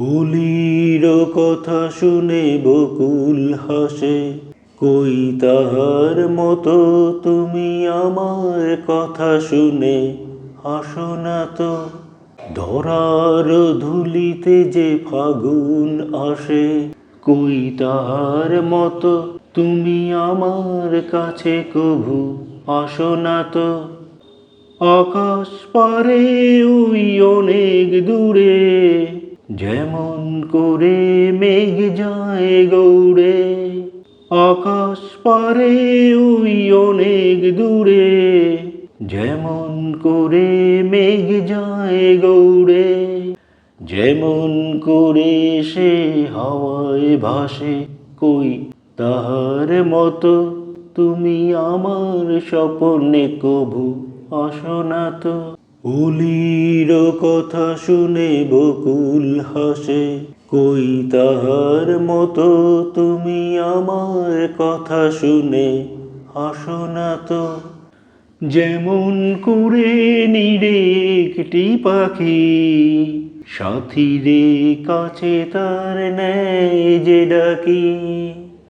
অলির কথা শুনে বকুল হাসে, কই তাহার মতো তুমি আমার কথা শুনে হাসো না তো? ধরার ধুলিতে যে ফাগুন আসে, কই তাহার মতো তুমি আমার কাছে কভু আসো না তো? আকাশ পারে ওই অনেক দূরে যেমন করে মেঘ যায় গৌড়ে, আকাশ পারে ওই অনেক দূরে। যেমন করে মেঘ যায় গৌড়ে, যেমন করে সে হাওয়ায় ভাসে, কই তাহার মতো তুমি আমার স্বপনে কভু আসো অলির কথা শুনে বকুল হাসে, কই তাহার মতো তুমি আমার কথা শুনে হাসো না তো? যেমন করে নিরে একটি পাখি সাথী রে কাছে তার নেয় যে ডাকি।